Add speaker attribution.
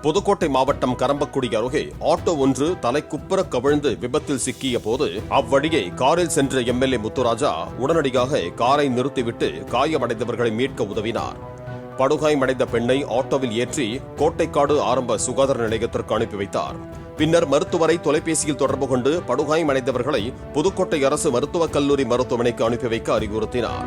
Speaker 1: புதுக்கோட்டை மாவட்டம் கரம்பக்குடி அருகே ஆட்டோ ஒன்று தலைக்குப்புற கவிழ்ந்து விபத்தில் சிக்கிய போது அவ்வழியே காரில் சென்ற எம்எல்ஏ முத்துராஜா உடனடியாக காரை நிறுத்திவிட்டு காயமடைந்தவர்களை மீட்க உதவினார். படுகாயமடைந்த பெண்ணை ஆட்டோவில் ஏற்றி கோட்டைக்காடு ஆரம்ப சுகாதார நிலையத்திற்கு அனுப்பி வைத்தார். பின்னர் மருத்துவரை தொலைபேசியில் தொடர்பு கொண்டு படுகாயமடைந்தவர்களை புதுக்கோட்டை அரசு மருத்துவக் கல்லூரி மருத்துவமனைக்கு அனுப்பி வைக்க அறிவுறுத்தினார்.